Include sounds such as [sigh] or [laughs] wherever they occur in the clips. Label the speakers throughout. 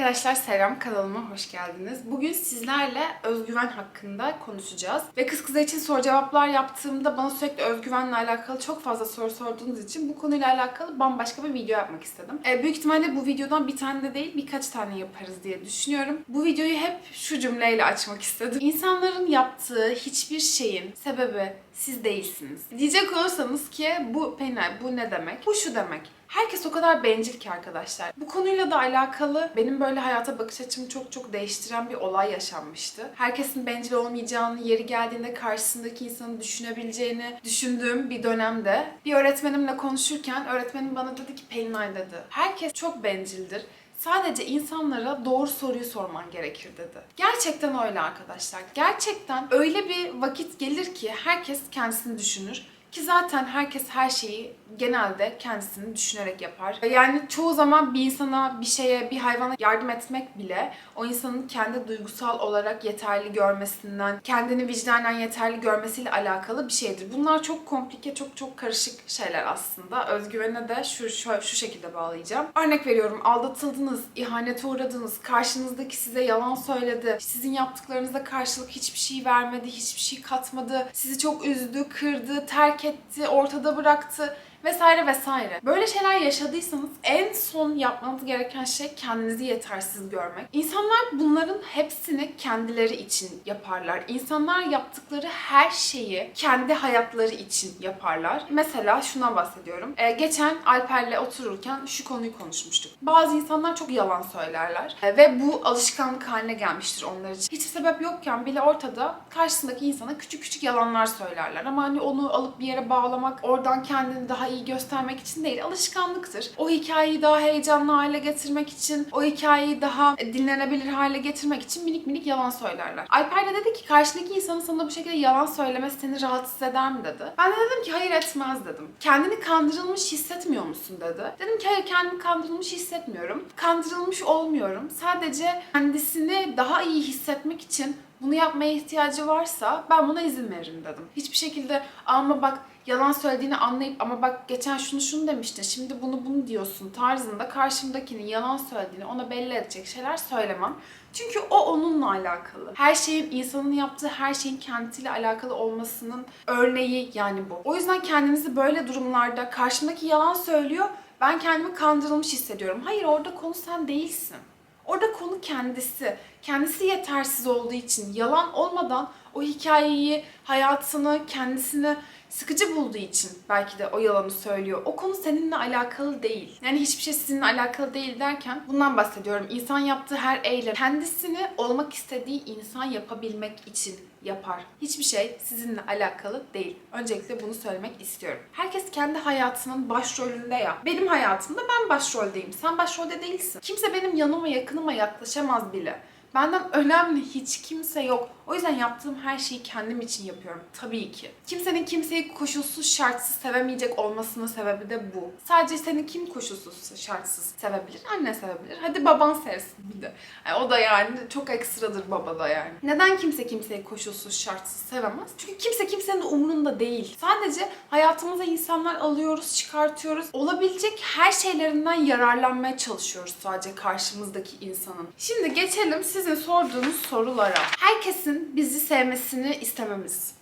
Speaker 1: Arkadaşlar selam kanalıma hoş geldiniz. Bugün sizlerle özgüven hakkında konuşacağız. Ve kız kıza için soru cevaplar yaptığımda bana sürekli özgüvenle alakalı çok fazla soru sorduğunuz için bu konuyla alakalı bambaşka bir video yapmak istedim. E, büyük ihtimalle bu videodan bir tane de değil birkaç tane yaparız diye düşünüyorum. Bu videoyu hep şu cümleyle açmak istedim. İnsanların yaptığı hiçbir şeyin sebebi siz değilsiniz. Diyecek olursanız ki bu Penay bu ne demek? Bu şu demek. Herkes o kadar bencil ki arkadaşlar. Bu konuyla da alakalı benim böyle hayata bakış açımı çok çok değiştiren bir olay yaşanmıştı. Herkesin bencil olmayacağını, yeri geldiğinde karşısındaki insanı düşünebileceğini düşündüğüm bir dönemde bir öğretmenimle konuşurken öğretmenim bana dedi ki Pelinay dedi. Herkes çok bencildir. Sadece insanlara doğru soruyu sorman gerekir dedi. Gerçekten öyle arkadaşlar. Gerçekten öyle bir vakit gelir ki herkes kendisini düşünür. Ki zaten herkes her şeyi genelde kendisini düşünerek yapar. Yani çoğu zaman bir insana, bir şeye, bir hayvana yardım etmek bile o insanın kendi duygusal olarak yeterli görmesinden, kendini vicdanen yeterli görmesiyle alakalı bir şeydir. Bunlar çok komplike, çok çok karışık şeyler aslında. Özgüvene de şu, şu, şu şekilde bağlayacağım. Örnek veriyorum, aldatıldınız, ihanete uğradınız, karşınızdaki size yalan söyledi, sizin yaptıklarınıza karşılık hiçbir şey vermedi, hiçbir şey katmadı, sizi çok üzdü, kırdı, terk etti, ortada bıraktı vesaire vesaire. Böyle şeyler yaşadıysanız en son yapmanız gereken şey kendinizi yetersiz görmek. İnsanlar bunların hepsini kendileri için yaparlar. İnsanlar yaptıkları her şeyi kendi hayatları için yaparlar. Mesela şuna bahsediyorum. Ee, geçen Alper'le otururken şu konuyu konuşmuştuk. Bazı insanlar çok yalan söylerler Ee, ve bu alışkanlık haline gelmiştir onlar için. Hiç sebep yokken bile ortada karşısındaki insana küçük küçük yalanlar söylerler. Ama hani onu alıp bir yere bağlamak, oradan kendini daha iyi göstermek için değil, alışkanlıktır. O hikayeyi daha heyecanlı hale getirmek için, o hikayeyi daha dinlenebilir hale getirmek için minik minik yalan söylerler. Alper de dedi ki karşındaki insanın sana bu şekilde yalan söylemesi seni rahatsız eder mi dedi. Ben de dedim ki hayır etmez dedim. Kendini kandırılmış hissetmiyor musun dedi. Dedim ki hayır kendimi kandırılmış hissetmiyorum. Kandırılmış olmuyorum. Sadece kendisini daha iyi hissetmek için bunu yapmaya ihtiyacı varsa ben buna izin veririm dedim. Hiçbir şekilde ama bak yalan söylediğini anlayıp ama bak geçen şunu şunu demiştin şimdi bunu bunu diyorsun tarzında karşımdakinin yalan söylediğini ona belli edecek şeyler söylemem. Çünkü o onunla alakalı. Her şeyin, insanın yaptığı her şeyin kendisiyle alakalı olmasının örneği yani bu. O yüzden kendinizi böyle durumlarda karşımdaki yalan söylüyor, ben kendimi kandırılmış hissediyorum. Hayır orada konu sen değilsin. Orada konu kendisi. Kendisi yetersiz olduğu için yalan olmadan o hikayeyi, hayatını, kendisini sıkıcı bulduğu için belki de o yalanı söylüyor. O konu seninle alakalı değil. Yani hiçbir şey sizinle alakalı değil derken bundan bahsediyorum. İnsan yaptığı her eylem kendisini olmak istediği insan yapabilmek için yapar. Hiçbir şey sizinle alakalı değil. Öncelikle bunu söylemek istiyorum. Herkes kendi hayatının başrolünde ya. Benim hayatımda ben başroldeyim. Sen başrolde değilsin. Kimse benim yanıma yakınıma yaklaşamaz bile. Benden önemli hiç kimse yok. O yüzden yaptığım her şeyi kendim için yapıyorum. Tabii ki. Kimsenin kimseyi koşulsuz şartsız sevemeyecek olmasının sebebi de bu. Sadece seni kim koşulsuz şartsız sevebilir? Anne sevebilir. Hadi baban sevsin bir de. Yani o da yani çok ekstradır baba da yani. Neden kimse kimseyi koşulsuz şartsız sevemez? Çünkü kimse kimsenin umurunda değil. Sadece hayatımıza insanlar alıyoruz, çıkartıyoruz. Olabilecek her şeylerinden yararlanmaya çalışıyoruz sadece karşımızdaki insanın. Şimdi geçelim sizin sorduğunuz sorulara. Herkesin bizi sevmesini istememiz.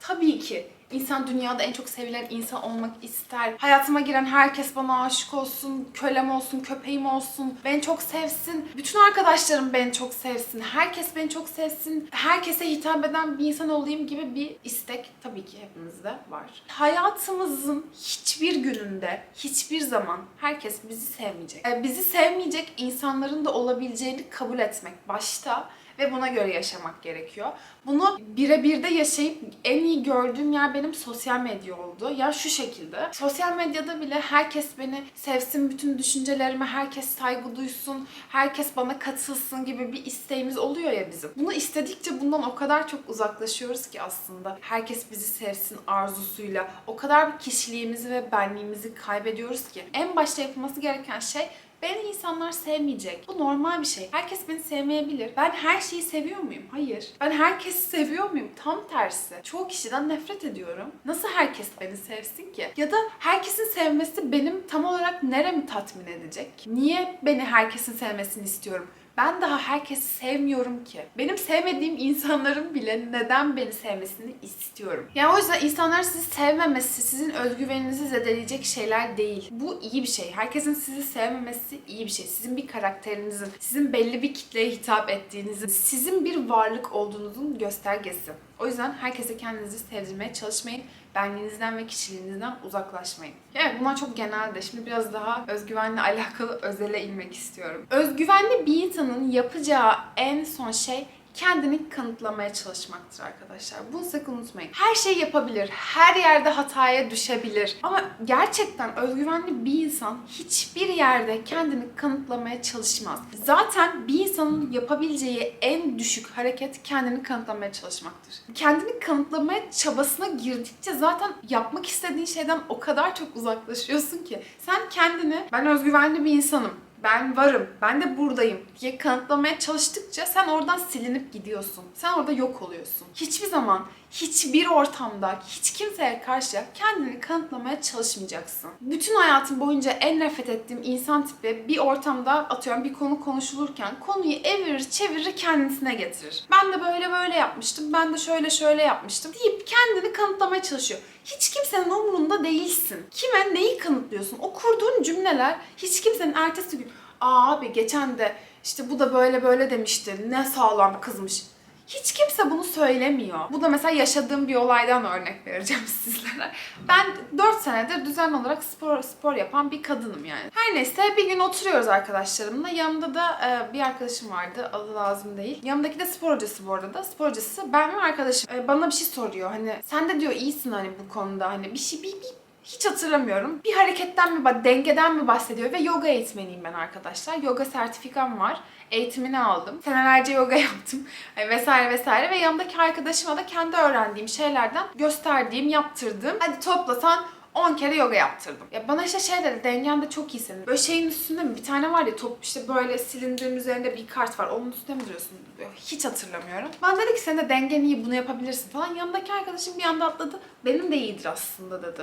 Speaker 1: Tabii ki. İnsan dünyada en çok sevilen insan olmak ister. Hayatıma giren herkes bana aşık olsun, kölem olsun, köpeğim olsun, beni çok sevsin. Bütün arkadaşlarım beni çok sevsin. Herkes beni çok sevsin. Herkese hitap eden bir insan olayım gibi bir istek tabii ki hepimizde var. Hayatımızın hiçbir gününde, hiçbir zaman herkes bizi sevmeyecek. Ee, Bizi sevmeyecek insanların da olabileceğini kabul etmek başta ve buna göre yaşamak gerekiyor. Bunu birebir de yaşayıp en iyi gördüğüm yer benim sosyal medya oldu. Ya şu şekilde. Sosyal medyada bile herkes beni sevsin, bütün düşüncelerime herkes saygı duysun, herkes bana katılsın gibi bir isteğimiz oluyor ya bizim. Bunu istedikçe bundan o kadar çok uzaklaşıyoruz ki aslında. Herkes bizi sevsin arzusuyla. O kadar bir kişiliğimizi ve benliğimizi kaybediyoruz ki. En başta yapılması gereken şey Beni insanlar sevmeyecek. Bu normal bir şey. Herkes beni sevmeyebilir. Ben her şeyi seviyor muyum? Hayır. Ben herkesi seviyor muyum? Tam tersi. Çoğu kişiden nefret ediyorum. Nasıl herkes beni sevsin ki? Ya da herkesin sevmesi benim tam olarak neremi tatmin edecek? Niye beni herkesin sevmesini istiyorum? Ben daha herkesi sevmiyorum ki. Benim sevmediğim insanların bile neden beni sevmesini istiyorum. Yani o yüzden insanlar sizi sevmemesi sizin özgüveninizi zedeleyecek şeyler değil. Bu iyi bir şey. Herkesin sizi sevmemesi iyi bir şey. Sizin bir karakterinizin, sizin belli bir kitleye hitap ettiğinizin, sizin bir varlık olduğunuzun göstergesi. O yüzden herkese kendinizi sevdirmeye çalışmayın. Benliğinizden ve kişiliğinizden uzaklaşmayın. Evet bunlar çok genelde. Şimdi biraz daha özgüvenle alakalı özele inmek istiyorum. Özgüvenli bir insanın yapacağı en son şey kendini kanıtlamaya çalışmaktır arkadaşlar. Bunu sakın unutmayın. Her şeyi yapabilir. Her yerde hataya düşebilir. Ama gerçekten özgüvenli bir insan hiçbir yerde kendini kanıtlamaya çalışmaz. Zaten bir insanın yapabileceği en düşük hareket kendini kanıtlamaya çalışmaktır. Kendini kanıtlamaya çabasına girdikçe zaten yapmak istediğin şeyden o kadar çok uzaklaşıyorsun ki. Sen kendini ben özgüvenli bir insanım ben varım, ben de buradayım diye kanıtlamaya çalıştıkça sen oradan silinip gidiyorsun. Sen orada yok oluyorsun. Hiçbir zaman, hiçbir ortamda, hiç kimseye karşı kendini kanıtlamaya çalışmayacaksın. Bütün hayatım boyunca en nefret ettiğim insan tipi bir ortamda atıyorum bir konu konuşulurken konuyu evirir çevirir kendisine getirir. Ben de böyle böyle yapmıştım, ben de şöyle şöyle yapmıştım deyip kendini kanıtlamaya çalışıyor. Hiç kimsenin umurunda değilsin. Kime neyi kanıtlıyorsun? O kurduğun cümleler hiç kimsenin ertesi gün Aa abi geçen de işte bu da böyle böyle demişti. Ne sağlam kızmış. Hiç kimse bunu söylemiyor. Bu da mesela yaşadığım bir olaydan örnek vereceğim [laughs] sizlere. Ben 4 senedir düzenli olarak spor spor yapan bir kadınım yani. Her neyse bir gün oturuyoruz arkadaşlarımla. Yanımda da e, bir arkadaşım vardı. Adı lazım değil. Yanımdaki de spor hocası bu arada. Spor hocası ben ve arkadaşım e, bana bir şey soruyor. Hani sen de diyor iyisin hani bu konuda. Hani bir şey bir, bir hiç hatırlamıyorum. Bir hareketten mi, dengeden mi bahsediyor ve yoga eğitmeniyim ben arkadaşlar. Yoga sertifikam var. Eğitimini aldım. Senelerce yoga [laughs] yaptım vesaire vesaire ve yanımdaki arkadaşıma da kendi öğrendiğim şeylerden gösterdiğim, yaptırdığım. Hadi toplasan 10 kere yoga yaptırdım. Ya bana işte şey dedi, dengen de çok iyi senin. Böyle şeyin üstünde mi? Bir tane var ya top işte böyle silindirin üzerinde bir kart var. Onun üstünde mi duruyorsun? Hiç hatırlamıyorum. Ben dedi ki senin de dengen iyi bunu yapabilirsin falan. Yanımdaki arkadaşım bir anda atladı. Benim de iyidir aslında dedi.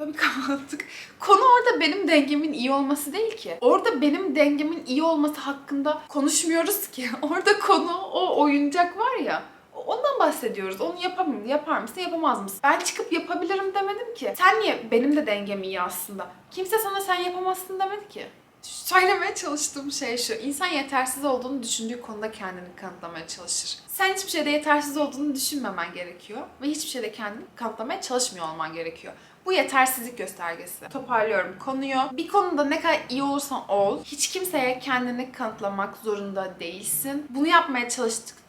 Speaker 1: Bir kapattık. Konu orada benim dengemin iyi olması değil ki. Orada benim dengemin iyi olması hakkında konuşmuyoruz ki. [laughs] Orada konu o oyuncak var ya. Ondan bahsediyoruz. Onu yapamam, yapar mısın, yapamaz mısın? Ben çıkıp yapabilirim demedim ki. Sen niye benim de dengem iyi aslında? Kimse sana sen yapamazsın demedi ki. Söylemeye çalıştığım şey şu. İnsan yetersiz olduğunu düşündüğü konuda kendini kanıtlamaya çalışır. Sen hiçbir şeyde yetersiz olduğunu düşünmemen gerekiyor. Ve hiçbir şeyde kendini kanıtlamaya çalışmıyor olman gerekiyor. Bu yetersizlik göstergesi. Toparlıyorum konuyu. Bir konuda ne kadar iyi olursan ol, hiç kimseye kendini kanıtlamak zorunda değilsin. Bunu yapmaya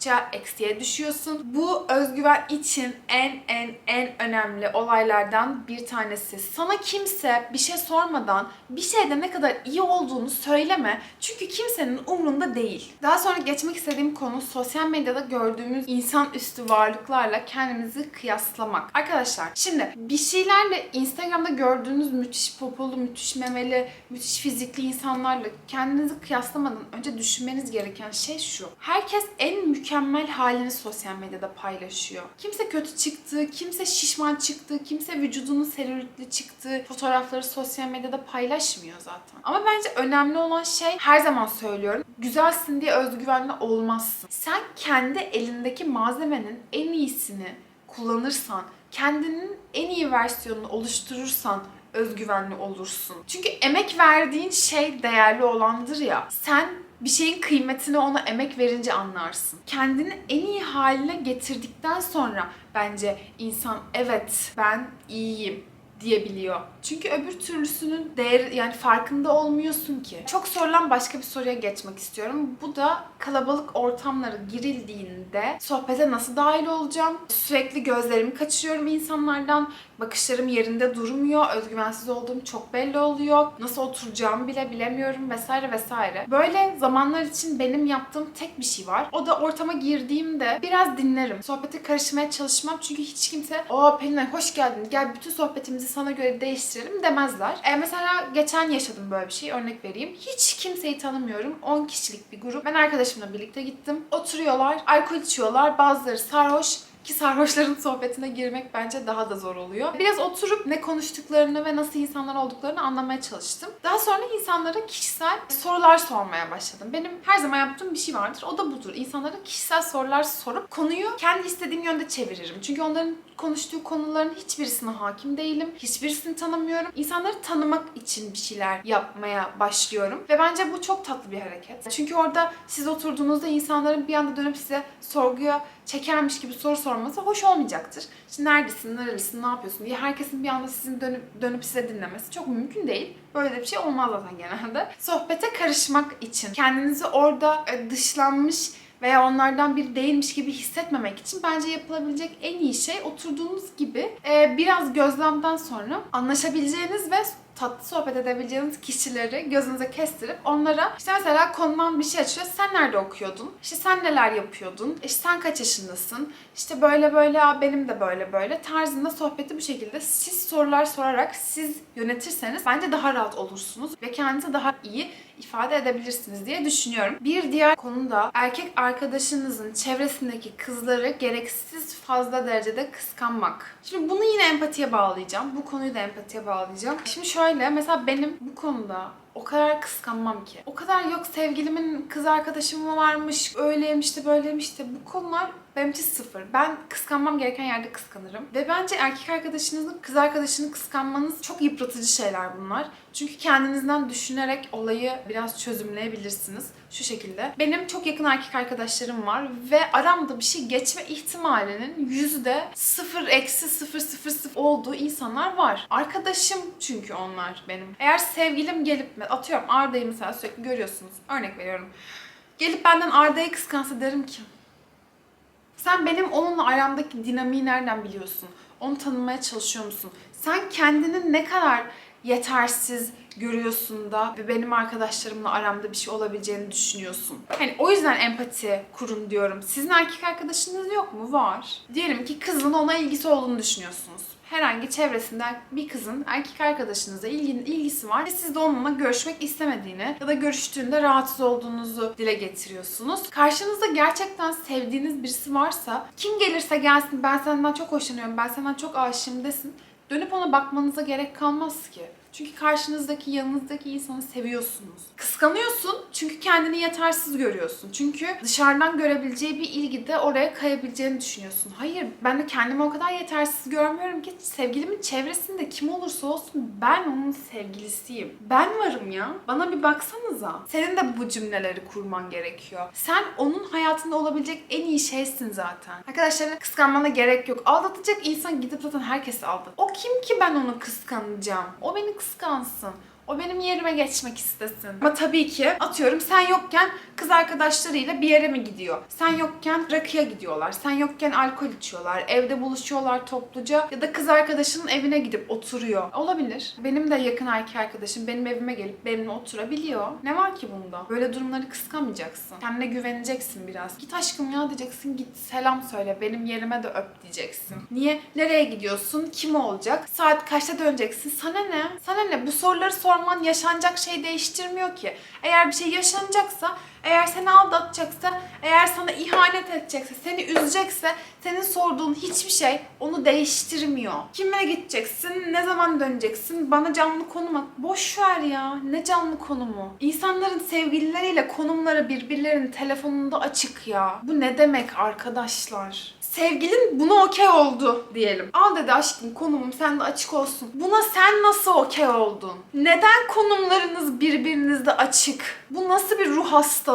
Speaker 1: çalıştıkça eksiye düşüyorsun. Bu özgüven için en en en önemli olaylardan bir tanesi. Sana kimse bir şey sormadan bir şeyde ne kadar iyi olduğunu söyleme. Çünkü kimsenin umrunda değil. Daha sonra geçmek istediğim konu sosyal medyada gördüğümüz insanüstü varlıklarla kendimizi kıyaslamak. Arkadaşlar şimdi bir şeylerle Instagram'da gördüğünüz müthiş popolu, müthiş memeli, müthiş fizikli insanlarla kendinizi kıyaslamadan önce düşünmeniz gereken şey şu. Herkes en mükemmel halini sosyal medyada paylaşıyor. Kimse kötü çıktığı, kimse şişman çıktığı, kimse vücudunun selülitli çıktığı fotoğrafları sosyal medyada paylaşmıyor zaten. Ama bence önemli olan şey her zaman söylüyorum. Güzelsin diye özgüvenli olmazsın. Sen kendi elindeki malzemenin en iyisini kullanırsan, kendinin en iyi versiyonunu oluşturursan özgüvenli olursun. Çünkü emek verdiğin şey değerli olandır ya. Sen bir şeyin kıymetini ona emek verince anlarsın. Kendini en iyi haline getirdikten sonra bence insan evet ben iyiyim diyebiliyor. Çünkü öbür türlüsünün değer yani farkında olmuyorsun ki. Çok sorulan başka bir soruya geçmek istiyorum. Bu da kalabalık ortamlara girildiğinde sohbete nasıl dahil olacağım? Sürekli gözlerimi kaçırıyorum insanlardan. Bakışlarım yerinde durmuyor. Özgüvensiz olduğum çok belli oluyor. Nasıl oturacağımı bile bilemiyorum vesaire vesaire. Böyle zamanlar için benim yaptığım tek bir şey var. O da ortama girdiğimde biraz dinlerim. Sohbete karışmaya çalışmam çünkü hiç kimse "Aa Pelinay hoş geldin. Gel bütün sohbetimizi sana göre değiştirelim demezler. E, mesela geçen yaşadım böyle bir şey. Örnek vereyim. Hiç kimseyi tanımıyorum. 10 kişilik bir grup. Ben arkadaşımla birlikte gittim. Oturuyorlar, alkol içiyorlar. Bazıları sarhoş. Ki sarhoşların sohbetine girmek bence daha da zor oluyor. Biraz oturup ne konuştuklarını ve nasıl insanlar olduklarını anlamaya çalıştım. Daha sonra insanlara kişisel sorular sormaya başladım. Benim her zaman yaptığım bir şey vardır. O da budur. İnsanlara kişisel sorular sorup konuyu kendi istediğim yönde çeviririm. Çünkü onların konuştuğu konuların hiçbirisine hakim değilim. Hiçbirisini tanımıyorum. İnsanları tanımak için bir şeyler yapmaya başlıyorum. Ve bence bu çok tatlı bir hareket. Çünkü orada siz oturduğunuzda insanların bir anda dönüp size sorguya çekermiş gibi soru sorması hoş olmayacaktır. İşte neredesin, nerelisin, ne yapıyorsun diye herkesin bir anda sizin dönüp, dönüp size dinlemesi çok mümkün değil. Böyle de bir şey olmaz zaten genelde. Sohbete karışmak için kendinizi orada e, dışlanmış veya onlardan biri değilmiş gibi hissetmemek için bence yapılabilecek en iyi şey oturduğunuz gibi e, biraz gözlemden sonra anlaşabileceğiniz ve tatlı sohbet edebileceğiniz kişileri gözünüze kestirip onlara işte mesela konudan bir şey açıyor. Sen nerede okuyordun? İşte sen neler yapıyordun? İşte sen kaç yaşındasın? İşte böyle böyle "Aa, benim de böyle böyle tarzında sohbeti bu şekilde siz sorular sorarak siz yönetirseniz bence daha rahat olursunuz ve kendinizi daha iyi ifade edebilirsiniz diye düşünüyorum. Bir diğer konu da erkek arkadaşınızın çevresindeki kızları gereksiz fazla derecede kıskanmak. Şimdi bunu yine empatiye bağlayacağım. Bu konuyu da empatiye bağlayacağım. Şimdi şöyle mesela benim bu konuda o kadar kıskanmam ki. O kadar yok sevgilimin kız arkadaşı mı varmış, öyleymiş de böyleymiş de bu konular benim için sıfır. Ben kıskanmam gereken yerde kıskanırım. Ve bence erkek arkadaşınızın kız arkadaşını kıskanmanız çok yıpratıcı şeyler bunlar. Çünkü kendinizden düşünerek olayı biraz çözümleyebilirsiniz. Şu şekilde. Benim çok yakın erkek arkadaşlarım var ve aramda bir şey geçme ihtimalinin yüzde sıfır eksi sıfır sıfır sıfır olduğu insanlar var. Arkadaşım çünkü onlar benim. Eğer sevgilim gelip atıyorum Arda'yı mesela sürekli görüyorsunuz. Örnek veriyorum. Gelip benden Arda'yı kıskansa derim ki sen benim onunla aramdaki dinamiği nereden biliyorsun? Onu tanımaya çalışıyor musun? Sen kendini ne kadar yetersiz görüyorsun da ve benim arkadaşlarımla aramda bir şey olabileceğini düşünüyorsun. Hani o yüzden empati kurun diyorum. Sizin erkek arkadaşınız yok mu? Var. Diyelim ki kızın ona ilgisi olduğunu düşünüyorsunuz. Herhangi çevresinden bir kızın erkek arkadaşınıza ilgi, ilgisi var ve siz de onunla görüşmek istemediğini ya da görüştüğünde rahatsız olduğunuzu dile getiriyorsunuz. Karşınızda gerçekten sevdiğiniz birisi varsa kim gelirse gelsin ben senden çok hoşlanıyorum, ben senden çok aşığım desin. Dönüp ona bakmanıza gerek kalmaz ki. Çünkü karşınızdaki, yanınızdaki insanı seviyorsunuz. Kıskanıyorsun çünkü kendini yetersiz görüyorsun. Çünkü dışarıdan görebileceği bir ilgide oraya kayabileceğini düşünüyorsun. Hayır, ben de kendimi o kadar yetersiz görmüyorum ki sevgilimin çevresinde kim olursa olsun ben onun sevgilisiyim. Ben varım ya. Bana bir baksanıza. Senin de bu cümleleri kurman gerekiyor. Sen onun hayatında olabilecek en iyi şeysin zaten. Arkadaşlarına kıskanmana gerek yok. Aldatacak insan gidip zaten herkesi aldat. O kim ki ben onu kıskanacağım? O beni kıskansın. O benim yerime geçmek istesin. Ama tabii ki atıyorum sen yokken kız arkadaşlarıyla bir yere mi gidiyor? Sen yokken rakıya gidiyorlar. Sen yokken alkol içiyorlar. Evde buluşuyorlar topluca. Ya da kız arkadaşının evine gidip oturuyor. Olabilir. Benim de yakın erkek arkadaşım benim evime gelip benimle oturabiliyor. Ne var ki bunda? Böyle durumları kıskanmayacaksın. Kendine güveneceksin biraz. Git aşkım ya diyeceksin. Git selam söyle. Benim yerime de öp diyeceksin. Niye? Nereye gidiyorsun? Kim olacak? Saat kaçta döneceksin? Sana ne? Sana ne? Bu soruları sorman yaşanacak şey değiştirmiyor ki. Eğer bir şey yaşanacaksa eğer seni aldatacaksa, eğer sana ihanet edecekse, seni üzecekse senin sorduğun hiçbir şey onu değiştirmiyor. Kime gideceksin, ne zaman döneceksin, bana canlı konum at. Boş ver ya, ne canlı konumu? İnsanların sevgilileriyle konumları birbirlerinin telefonunda açık ya. Bu ne demek arkadaşlar? Sevgilin buna okey oldu diyelim. Al dedi aşkım konumum sende açık olsun. Buna sen nasıl okey oldun? Neden konumlarınız birbirinizde açık? Bu nasıl bir ruh hastalığı?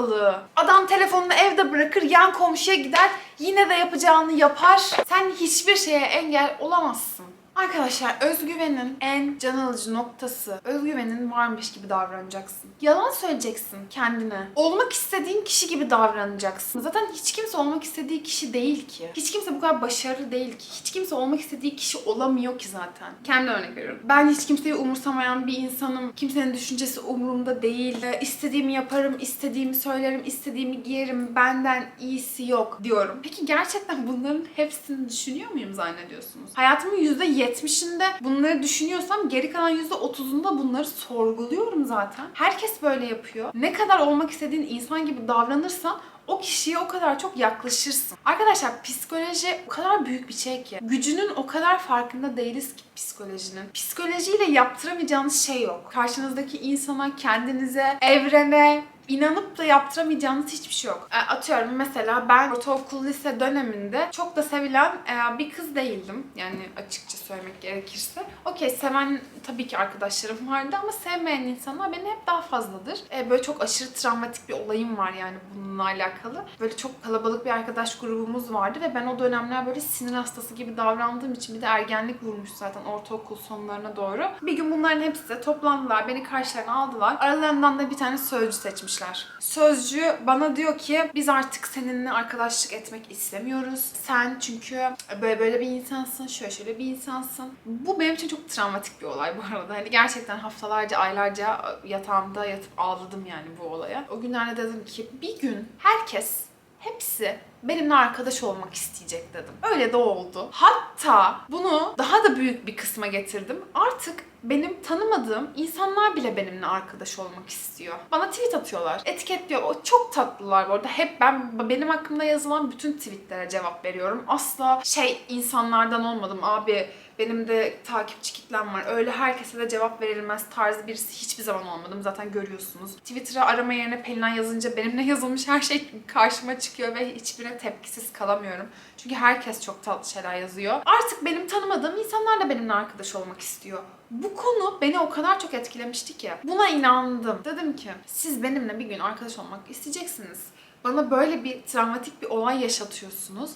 Speaker 1: Adam telefonunu evde bırakır, yan komşuya gider, yine de yapacağını yapar. Sen hiçbir şeye engel olamazsın. Arkadaşlar özgüvenin en can alıcı noktası özgüvenin varmış gibi davranacaksın. Yalan söyleyeceksin kendine. Olmak istediğin kişi gibi davranacaksın. Zaten hiç kimse olmak istediği kişi değil ki. Hiç kimse bu kadar başarılı değil ki. Hiç kimse olmak istediği kişi olamıyor ki zaten. Kendi örnek veriyorum. Ben hiç kimseyi umursamayan bir insanım. Kimsenin düşüncesi umurumda değil. Ee, İstediğimi yaparım, istediğimi söylerim, istediğimi giyerim. Benden iyisi yok diyorum. Peki gerçekten bunların hepsini düşünüyor muyum zannediyorsunuz? Hayatımın %70 %70'inde bunları düşünüyorsam geri kalan %30'unda bunları sorguluyorum zaten. Herkes böyle yapıyor. Ne kadar olmak istediğin insan gibi davranırsan o kişiye o kadar çok yaklaşırsın. Arkadaşlar psikoloji o kadar büyük bir şey ki. Gücünün o kadar farkında değiliz ki psikolojinin. Psikolojiyle yaptıramayacağınız şey yok. Karşınızdaki insana, kendinize, evrene, inanıp da yaptıramayacağınız hiçbir şey yok. E, Atıyorum mesela ben ortaokul lise döneminde çok da sevilen e, bir kız değildim. Yani açıkça söylemek gerekirse. Okey seven tabii ki arkadaşlarım vardı ama sevmeyen insanlar beni hep daha fazladır. E, Böyle çok aşırı travmatik bir olayım var yani bununla alakalı. Böyle çok kalabalık bir arkadaş grubumuz vardı ve ben o dönemler böyle sinir hastası gibi davrandığım için bir de ergenlik vurmuş zaten ortaokul sonlarına doğru. Bir gün bunların hepsi de toplandılar, beni karşılarına aldılar. Aralarından da bir tane sözcü seçmişler. Sözcü bana diyor ki biz artık seninle arkadaşlık etmek istemiyoruz. Sen çünkü böyle böyle bir insansın, şöyle şöyle bir insansın. Bu benim için çok travmatik bir olay bu arada. Hani gerçekten haftalarca, aylarca yatağımda yatıp ağladım yani bu olaya. O günlerde dedim ki bir gün herkes hepsi benimle arkadaş olmak isteyecek dedim. Öyle de oldu. Hatta bunu daha da büyük bir kısma getirdim. Artık benim tanımadığım insanlar bile benimle arkadaş olmak istiyor. Bana tweet atıyorlar. Etiketliyor. O çok tatlılar bu arada. Hep ben benim hakkımda yazılan bütün tweetlere cevap veriyorum. Asla şey insanlardan olmadım abi benim de takipçi kitlem var. Öyle herkese de cevap verilmez tarzı birisi hiçbir zaman olmadım. Zaten görüyorsunuz. Twitter'a arama yerine Pelinan yazınca benimle yazılmış her şey karşıma çıkıyor ve hiçbirine tepkisiz kalamıyorum. Çünkü herkes çok tatlı şeyler yazıyor. Artık benim tanımadığım insanlar da benimle arkadaş olmak istiyor. Bu konu beni o kadar çok etkilemişti ki. Buna inandım. Dedim ki siz benimle bir gün arkadaş olmak isteyeceksiniz. Bana böyle bir travmatik bir olay yaşatıyorsunuz.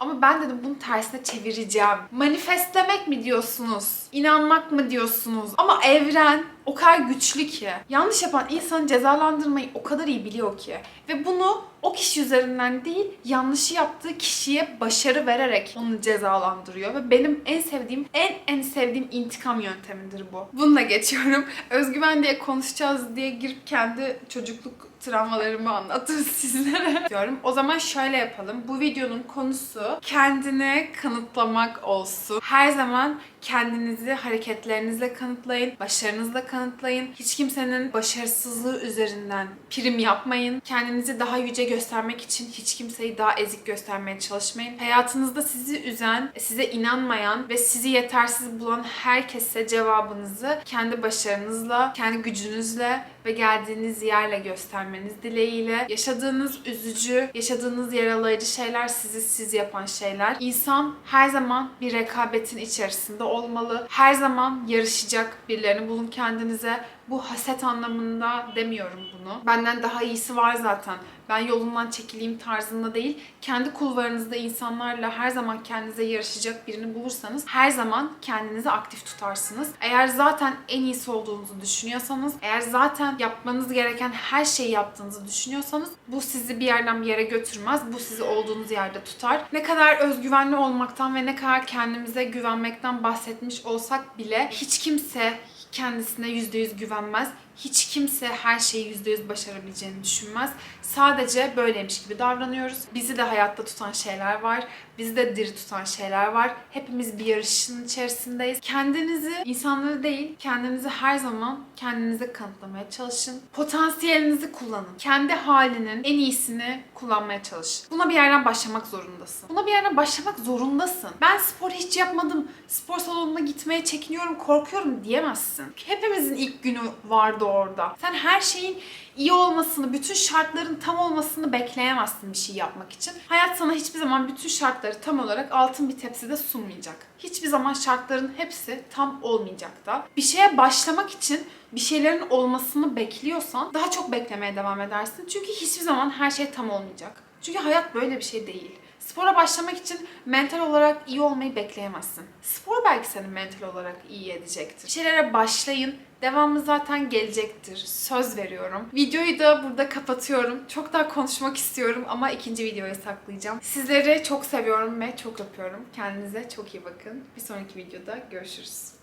Speaker 1: Ama ben dedim bunu tersine çevireceğim. Manifestlemek mi diyorsunuz? İnanmak mı diyorsunuz? Ama evren o kadar güçlü ki. Yanlış yapan insanı cezalandırmayı o kadar iyi biliyor ki. Ve bunu o kişi üzerinden değil, yanlışı yaptığı kişiye başarı vererek onu cezalandırıyor. Ve benim en sevdiğim, en en sevdiğim intikam yöntemidir bu. Bununla geçiyorum. [laughs] Özgüven diye konuşacağız diye girip kendi çocukluk travmalarımı anlattım [laughs] sizlere. diyorum. O zaman şöyle yapalım. Bu videonun konusu kendine kanıtlamak olsun. Her zaman kendinizi hareketlerinizle kanıtlayın, başarınızla kanıtlayın. Hiç kimsenin başarısızlığı üzerinden prim yapmayın. Kendinizi daha yüce göstermek için hiç kimseyi daha ezik göstermeye çalışmayın. Hayatınızda sizi üzen, size inanmayan ve sizi yetersiz bulan herkese cevabınızı kendi başarınızla, kendi gücünüzle ve geldiğiniz yerle göstermeniz dileğiyle. Yaşadığınız üzücü, yaşadığınız yaralayıcı şeyler sizi siz yapan şeyler. İnsan her zaman bir rekabetin içerisinde olmalı. Her zaman yarışacak birilerini bulun kendinize. Bu haset anlamında demiyorum bunu. Benden daha iyisi var zaten. Ben yolundan çekileyim tarzında değil. Kendi kulvarınızda insanlarla her zaman kendinize yarışacak birini bulursanız her zaman kendinizi aktif tutarsınız. Eğer zaten en iyisi olduğunuzu düşünüyorsanız, eğer zaten yapmanız gereken her şeyi yaptığınızı düşünüyorsanız bu sizi bir yerden bir yere götürmez. Bu sizi olduğunuz yerde tutar. Ne kadar özgüvenli olmaktan ve ne kadar kendimize güvenmekten bahsetmiş olsak bile hiç kimse kendisine %100 güvenmez. Hiç kimse her şeyi %100 başarabileceğini düşünmez. Sadece böyleymiş gibi davranıyoruz. Bizi de hayatta tutan şeyler var. Bizi de diri tutan şeyler var. Hepimiz bir yarışın içerisindeyiz. Kendinizi, insanları değil, kendinizi her zaman kendinize kanıtlamaya çalışın. Potansiyelinizi kullanın. Kendi halinin en iyisini kullanmaya çalışın. Buna bir yerden başlamak zorundasın. Buna bir yerden başlamak zorundasın. Ben spor hiç yapmadım. Spor salonuna gitmeye çekiniyorum, korkuyorum diyemezsin. Hepimizin ilk günü vardı orada. Sen her şeyin iyi olmasını, bütün şartların tam olmasını bekleyemezsin bir şey yapmak için. Hayat sana hiçbir zaman bütün şartları tam olarak altın bir tepside sunmayacak. Hiçbir zaman şartların hepsi tam olmayacak da. Bir şeye başlamak için bir şeylerin olmasını bekliyorsan daha çok beklemeye devam edersin. Çünkü hiçbir zaman her şey tam olmayacak. Çünkü hayat böyle bir şey değil. Spora başlamak için mental olarak iyi olmayı bekleyemezsin. Spor belki seni mental olarak iyi edecektir. Bir şeylere başlayın. Devamı zaten gelecektir. Söz veriyorum. Videoyu da burada kapatıyorum. Çok daha konuşmak istiyorum ama ikinci videoyu saklayacağım. Sizleri çok seviyorum ve çok öpüyorum. Kendinize çok iyi bakın. Bir sonraki videoda görüşürüz.